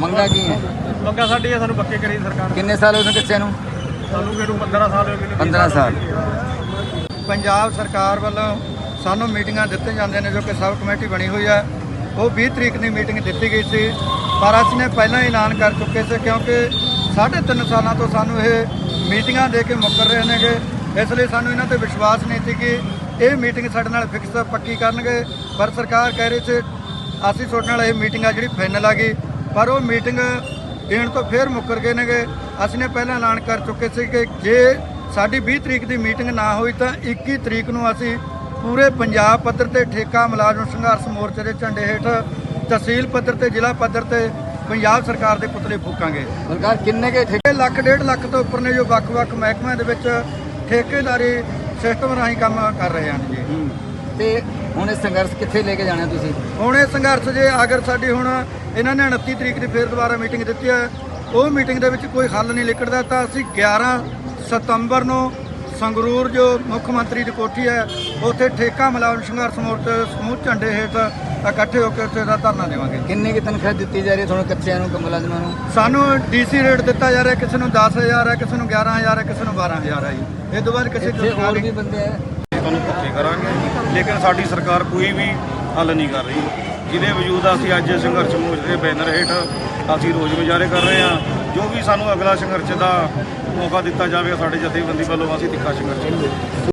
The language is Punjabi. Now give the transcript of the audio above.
ਮੰਗਾ ਕੀ ਹੈ? ਮੰਗਾ ਸਾਡੀ ਹੈ ਸਾਨੂੰ ਪੱਕੇ ਕਰੀ ਸਰਕਾਰ ਕਿੰਨੇ ਸਾਲ ਹੋਏ ਨੇ ਕੱਚੇ ਨੂੰ? ਸਾਨੂੰ ਕਿਹਨੂੰ 15 ਸਾਲ ਹੋ ਗਏ ਨੇ 15 ਸਾਲ। ਪੰਜਾਬ ਸਰਕਾਰ ਵੱਲੋਂ ਸਾਨੂੰ ਮੀਟਿੰਗਾਂ ਦਿੱਤੇ ਜਾਂਦੇ ਨੇ ਜੋ ਕਿ ਸਬ ਕਮੇਟੀ ਬਣੀ ਹੋਈ ਹੈ। ਉਹ 20 ਤਰੀਕ ਦੀ ਮੀਟਿੰਗ ਦਿੱਤੀ ਗਈ ਸੀ ਪਰ ਅਸੀਂ ਨੇ ਪਹਿਲਾਂ ਹੀ ਐਲਾਨ ਕਰ ਚੁੱਕੇ ਸੀ ਕਿਉਂਕਿ ਸਾਢੇ ਤਿੰਨ ਸਾਲਾਂ ਤੋਂ ਸਾਨੂੰ ਇਹ ਮੀਟਿੰਗਾਂ ਦੇ ਕੇ ਮੁੱਕਰ ਰਹੇ ਨੇਗੇ। ਇਸ ਲਈ ਸਾਨੂੰ ਇਹਨਾਂ ਤੇ ਵਿਸ਼ਵਾਸ ਨਹੀਂ ਸੀ ਕਿ ਇਹ ਮੀਟਿੰਗ ਸਾਡੇ ਨਾਲ ਫਿਕਸ ਪੱਕੀ ਕਰਨਗੇ। ਪਰ ਸਰਕਾਰ ਕਹਿ ਰਹੀ ਸੀ ਅਸੀਂ ਤੁਹਾਡੇ ਨਾਲ ਇਹ ਮੀਟਿੰਗ ਆ ਜਿਹੜੀ ਫਾਈਨਲ ਆ ਗਈ ਪਰ ਉਹ ਮੀਟਿੰਗ ਦੇਣ ਤੋਂ ਫੇਰ ਮੁੱਕਰ ਗਏ ਨੇਗੇ। ਅਸੀਂ ਨੇ ਪਹਿਲਾਂ ਐਲਾਨ ਕਰ ਚੁੱਕੇ ਸੀ ਕਿ ਜੇ ਸਾਡੀ 20 ਤਰੀਕ ਦੀ ਮੀਟਿੰਗ ਨਾ ਹੋਈ ਤਾਂ 21 ਤਰੀਕ ਨੂੰ ਅਸੀਂ ਪੂਰੇ ਪੰਜਾਬ ਪੱਧਰ ਤੇ ਠੇਕਾ ਮੁਲਾਜ਼ਮ ਸੰਘਰਸ਼ ਮੋਰਚੇ ਦੇ ਝੰਡੇ ਹੇਠ ਤਹਿਸੀਲ ਪੱਧਰ ਤੇ ਜ਼ਿਲ੍ਹਾ ਪੱਧਰ ਤੇ ਪੰਜਾਬ ਸਰਕਾਰ ਦੇ ਪੁਤਲੇ ਫੂਕਾਂਗੇ। ਸਰਕਾਰ ਕਿੰਨੇ ਕੇ ਠੇਕੇ ਲੱਖ ਡੇਢ ਲੱਖ ਤੋਂ ਉੱਪਰ ਨੇ ਜੋ ਵੱਖ-ਵੱਖ ਮਹਿਕਮਿਆਂ ਦੇ ਵਿੱਚ ਠੇਕੇਦਾਰੀ ਸਿਸਟਮ ਰਾਹੀਂ ਕੰਮ ਕਰ ਰਹੇ ਹਨ ਜੀ। ਤੇ ਹੁਣ ਇਹ ਸੰਘਰਸ਼ ਕਿੱਥੇ ਲੈ ਕੇ ਜਾਣਾ ਤੁਸੀਂ? ਹੁਣ ਇਹ ਸੰਘਰਸ਼ ਜੇ ਅਗਰ ਸਾਡੀ ਹੁਣ ਇਹਨਾਂ ਨੇ 29 ਤਰੀਕ ਦੀ ਫੇਰ ਦੁਬਾਰਾ ਮੀਟਿੰਗ ਦਿੱਤੀ ਹੈ ਉਹ ਮੀਟਿੰਗ ਦੇ ਵਿੱਚ ਕੋਈ ਹੱਲ ਨਹੀਂ ਨਿਕਲਦਾ ਤਾਂ ਅਸੀਂ 11 ਸਤੰਬਰ ਨੂੰ ਸੰਗਰੂਰ ਜੋ ਮੁੱਖ ਮੰਤਰੀ ਦੀ ਕੋਠੀ ਹੈ ਉੱਥੇ ਠੇਕਾ ਮੁਲਾਜ਼ਮ ਸੰਘਰਸ਼ ਮੋਰਚੇ ਸਮੂਹ ਝੰਡੇ ਹੇਠ ਇਕੱਠੇ ਹੋ ਕੇ ਉੱਥੇ ਦਾ ਧਰਨਾ ਦੇਵਾਂਗੇ। ਕਿੰਨੇ ਕੀ ਤਨਖਾਹ ਦਿੱਤੀ ਜਾ ਰਹੀ ਹੈ ਤੁਹਾਨੂੰ ਕੱਚਿਆਂ ਨੂੰ ਮੁਲਾਜ਼ਮਾਂ ਨੂੰ? ਸਾਨੂੰ ਡੀਸੀ ਰੇਟ ਦਿੱਤਾ ਜਾ ਰਿਹਾ ਕਿਸੇ ਨੂੰ 10000 ਹੈ ਕਿਸੇ ਨੂੰ 11000 ਹੈ ਕਿਸੇ ਨੂੰ 12000 ਹੈ ਜੀ। ਇਹ ਤੋਂ ਬਾਅਦ ਕਿਸੇ ਹੋਰ ਵੀ ਬੰਦੇ ਆ ਤੁਹਾਨੂੰ ਪੱਕੇ ਕਰਾਂਗੇ। ਲੇਕਿਨ ਸਾਡੀ ਸਰਕਾਰ ਕੋਈ ਵੀ ਹੱਲ ਨਹੀਂ ਕਰ ਰਹੀ। ਜਿਹਦੇ ਵਜੂਦ ਅਸੀਂ ਅੱਜ ਸੰਘਰਸ਼ ਮੋਰਚੇ ਦੇ ਬੈਨਰ ਹੇਠ ਅਸੀਂ ਰੋਜ਼ ਮੁਜ਼ਾਹਰੇ ਕਰ ਰਹੇ ਹਾਂ। ਜੋ ਵੀ ਸਾਨੂੰ ਅਗਲਾ ਸੰਘਰਸ਼ ਦਾ ਮੌਕਾ ਦਿੱਤਾ ਜਾਵੇ ਸਾਡੇ ਜਥੇਬੰਦੀ ਵੱਲੋਂ ਅਸੀਂ ਤਿੱਖਾ ਸੰਘਰਸ਼